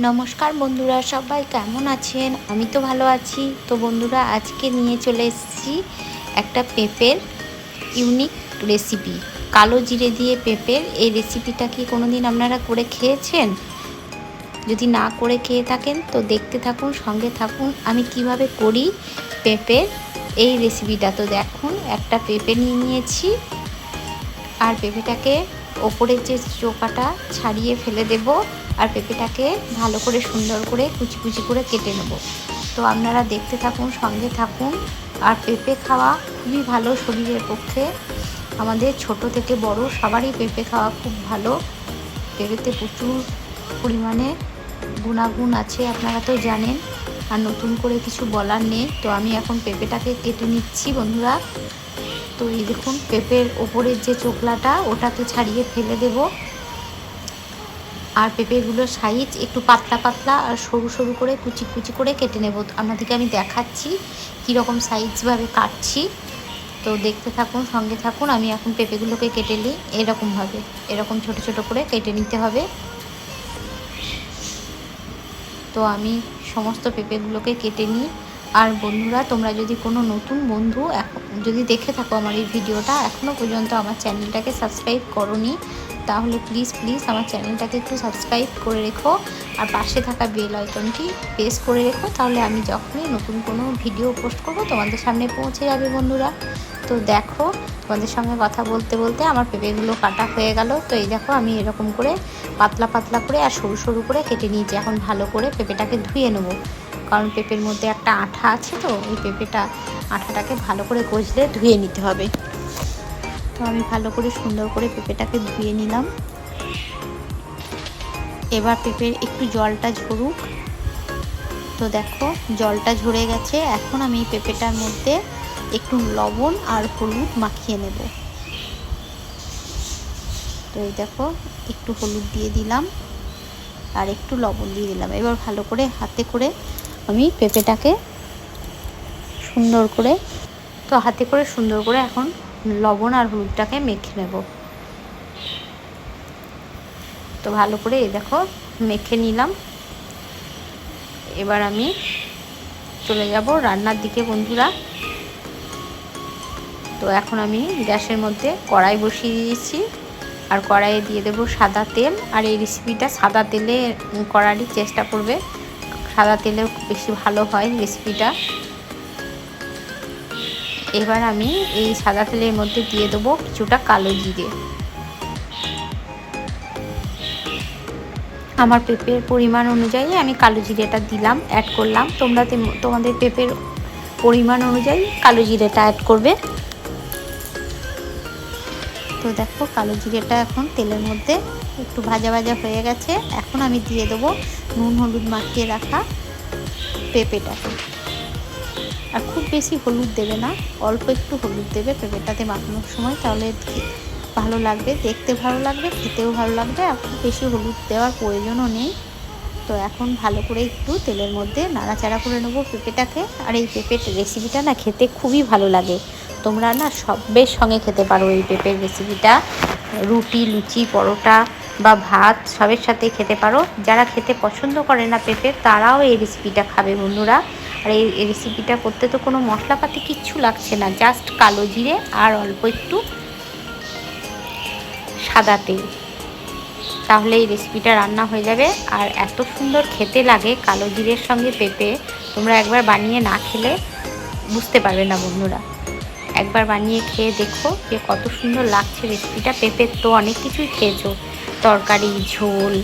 নমস্কার বন্ধুরা, সবাই কেমন আছেন? আমি তো ভালো আছি। তো বন্ধুরা, আজকে নিয়ে চলে এসেছি একটা পেঁপের ইউনিক রেসিপি কালো জিরে দিয়ে পেঁপের। এই রেসিপিটা কি কোনো দিন আপনারা করে খেয়েছেন? যদি না করে খেয়ে থাকেন, তো দেখতে থাকুন, সঙ্গে থাকুন, আমি কীভাবে করি পেঁপের এই রেসিপিটা তো দেখুন, একটা পেঁপে নিয়ে নিয়েছি। আর পেঁপেটাকে ওপরের যে চোকাটা ছাড়িয়ে ফেলে দেব আর পেঁপেটাকে ভালো করে সুন্দর করে কুচি কুচি করে কেটে নেব। তো আপনারা দেখতে থাকুন, সঙ্গে থাকুন। আর পেঁপে খাওয়া খুবই ভালো শরীরের পক্ষে। আমাদের ছোট থেকে বড় সবারই পেঁপে খাওয়া খুব ভালো। পেঁপেতে প্রচুর পরিমাণে গুণাগুণ আছে, আপনারা তো জানেন। আর নতুন করে কিছু বলার নেই। তো আমি এখন পেঁপেটাকে কেটে নিচ্ছি, বন্ধুরা। তো এই দেখুন, পেঁপের ওপরের যে চোখলাটা, ওটাকে ছাড়িয়ে ফেলে দেব। আর পেঁপেগুলোর সাইজ একটু পাতলা পাতলা আর সরু সরু করে কুচি কুচি করে কেটে নেব। আপনাদেরকে আমি দেখাচ্ছি কীরকম সাইজভাবে কাটছি। তো দেখতে থাকুন, সঙ্গে থাকুন, আমি এখন পেঁপেগুলোকে কেটে নিই। এরকমভাবে এরকম ছোট ছোট করে কেটে নিতে হবে। তো আমি সমস্ত পেঁপেগুলোকে কেটে নিই। আর বন্ধুরা, তোমরা যদি কোনো নতুন বন্ধু যদি দেখে থাকো আমার এই ভিডিওটা এখনও পর্যন্ত আমার চ্যানেলটাকে সাবস্ক্রাইব করনি, তাহলে প্লিজ প্লিজ আমার চ্যানেলটাকে একটু সাবস্ক্রাইব করে রেখো। আর পাশে থাকা বেল আইকনটি প্রেস করে রেখো, তাহলে আমি যখনই নতুন কোনো ভিডিও পোস্ট করব, তোমাদের সামনে পৌঁছে যাবে বন্ধুরা। তো দেখো, তোমাদের সঙ্গে কথা বলতে বলতে আমার পেঁপেগুলো কাটা হয়ে গেল। তো এই দেখো, আমি এরকম করে পাতলা পাতলা করে আর সরু সরু করে কেটে নিয়েছি। এখন ভালো করে পেঁপেটাকে ধুয়ে নেব। কারণ পেঁপের মধ্যে একটা আঠা আছে তো ওই পেঁপেটা আঠাটাকে ভালো করে গজলে ধুয়ে নিতে হবে। তো আমি ভালো করে সুন্দর করে পেঁপেটাকে ধুয়ে নিলাম। এবার পেঁপের একটু জলটা ঝরুক। তো দেখো, জলটা ঝরে গেছে। এখন আমি পেঁপেটার মধ্যে একটু লবণ আর হলুদ মাখিয়ে নেব। তো এই দেখো, একটু হলুদ দিয়ে দিলাম আর একটু লবণ দিয়ে দিলাম। এবার ভালো করে হাতে করে আমি পেঁপেটাকে সুন্দর করে, তো হাতে করে সুন্দর করে এখন লবণ আর হলুদটাকে মেখে নেব। তো ভালো করে এই দেখো মেখে নিলাম। এবার আমি চলে যাব রান্নার দিকে বন্ধুরা। তো এখন আমি গ্যাসের মধ্যে কড়াই বসিয়ে দিয়েছি। আর কড়াইয়ে দিয়ে দেবো সাদা তেল। আর এই রেসিপিটা সাদা তেলে করারই চেষ্টা করবে। সাদা তেলেও বেশি ভালো হয় রেসিপিটা এবার আমি এই সাদা তেলের মধ্যে দিয়ে দেবো কিছুটা কালো জিরে। আমার পেঁপের পরিমাণ অনুযায়ী আমি কালো জিরেটা দিলাম অ্যাড করলাম। তোমরা তোমাদের পেঁপের পরিমাণ অনুযায়ী কালো জিরেটা অ্যাড করবে। তো দেখো কালো জিরেটা এখন তেলের মধ্যে একটু ভাজা ভাজা হয়ে গেছে। এখন আমি দিয়ে দেবো নুন হলুদ মাখিয়ে রাখা পেঁপেটাকে। আর খুব বেশি হলুদ দেবে না, অল্প একটু হলুদ দেবে পেঁপেটাতে মাখানোর সময়, তাহলে ভালো লাগবে, দেখতে ভালো লাগবে, খেতেও ভালো লাগবে, আর খুব বেশি হলুদ দেওয়ার প্রয়োজনও নেই। তো এখন ভালো করে একটু তেলের মধ্যে নাড়াচাড়া করে নেব পেঁপেটাকে। আর এই পেঁপের রেসিপিটা না খেতে খুবই ভালো লাগে। তোমরা না সবের সঙ্গে খেতে পারো এই পেঁপের রেসিপিটা রুটি, লুচি, পরোটা বা ভাত সবের সাথে খেতে পারো। যারা খেতে পছন্দ করে না পেঁপে তারাও এই রেসিপিটা খাবে বন্ধুরা। আর এই রেসিপিটা করতে তো কোনো মশলাপাতি কিচ্ছু লাগছে না জাস্ট কালো জিরে আর অল্প একটু সাদা তেল। তাহলে এই রেসিপিটা রান্না হয়ে যাবে। আর এত সুন্দর খেতে লাগে কালো জিরের সঙ্গে পেঁপে। তোমরা একবার বানিয়ে না খেলে বুঝতে পারবে না বন্ধুরা। একবার বানিয়ে খেয়ে দেখো যে কত সুন্দর লাগছে রেসিপিটা পেঁপের তো অনেক কিছুই খেয়েছো, তরকারি, ঝোল,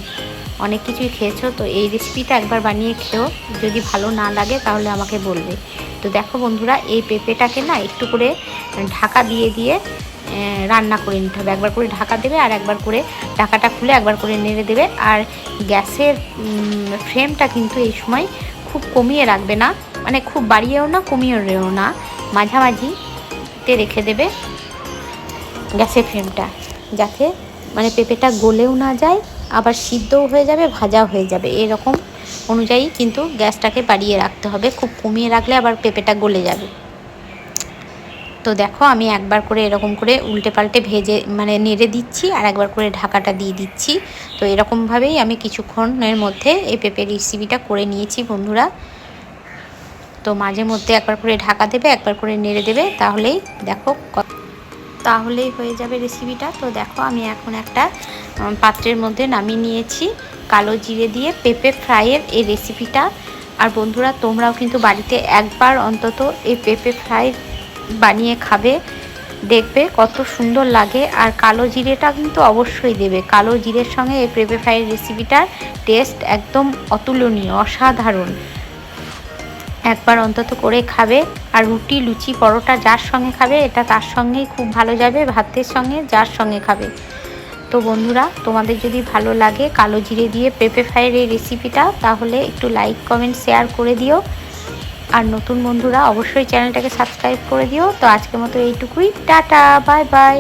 অনেক কিছুই খেয়েছো। তো এই রেসিপিটা একবার বানিয়ে খেও যদি ভালো না লাগে তাহলে আমাকে বলবে। তো দেখো বন্ধুরা, এই পেঁপেটাকে না একটু করে ঢাকা দিয়ে দিয়ে রান্না করে নিতে হবে। একবার করে ঢাকা দেবে আর একবার করে ঢাকাটা খুলে একবার করে নেড়ে দেবে। আর গ্যাসের ফ্রেমটা কিন্তু এই সময় খুব কমিয়ে রাখবে না। মানে খুব বাড়িয়েও না, কমিয়েও না। মাঝামাঝিতে রেখে দেবে গ্যাসের ফ্লেমটা, যাতে মানে পেঁপেটা গলেও না যায়, আবার সিদ্ধও হয়ে যাবে, ভাজাও হয়ে যাবে। এরকম অনুযায়ী কিন্তু গ্যাসটাকে বাড়িয়ে রাখতে হবে। খুব কমিয়ে রাখলে আবার পেঁপেটা গলে যাবে। তো দেখো, আমি একবার করে এরকম করে উল্টে পাল্টে ভেজে মানে নেড়ে দিচ্ছি আর একবার করে ঢাকাটা দিয়ে দিচ্ছি। তো এরকমভাবেই আমি কিছুক্ষণের মধ্যে এই পেঁপের রেসিপিটা করে নিয়েছি বন্ধুরা। তো মাঝে মধ্যে একবার করে ঢাকা দেবে, একবার করে নেড়ে দেবে, তাহলেই দেখো তাহলেই হয়ে যাবে রেসিপিটা তো দেখো আমি এখন একটা পাত্রের মধ্যে নামিয়ে নিয়েছি, কালো জিরে দিয়ে পেঁপে ফ্রাইয়ের এই রেসিপিটা আর বন্ধুরা, তোমরাও কিন্তু বাড়িতে একবার অন্তত এই পেঁপে ফ্রাই বানিয়ে খাবে, দেখবে কত সুন্দর লাগে। আর কালো জিরেটা কিন্তু অবশ্যই দেবে। কালো জিরের সঙ্গে এই পেঁপে ফ্রাইয়ের রেসিপিটার টেস্ট একদম অতুলনীয়, অসাধারণ। একবার অন্তত করে খাবে। আর রুটি, লুচি, পরোটা যার সঙ্গে খাবে, এটা তার সঙ্গেই খুব ভালো যাবে, ভাতের সঙ্গে যার সঙ্গে খাবে। তো বন্ধুরা, তোমাদের যদি ভালো লাগে কালো জিরে দিয়ে পেঁপে ফ্রাইয়ের এই রেসিপিটা তাহলে একটু লাইক কমেন্ট শেয়ার করে দিও। আর নতুন বন্ধুরা, অবশ্যই চ্যানেলটাকে সাবস্ক্রাইব করে দিও। তো আজকের মতো এইটুকুই। Tata bye bye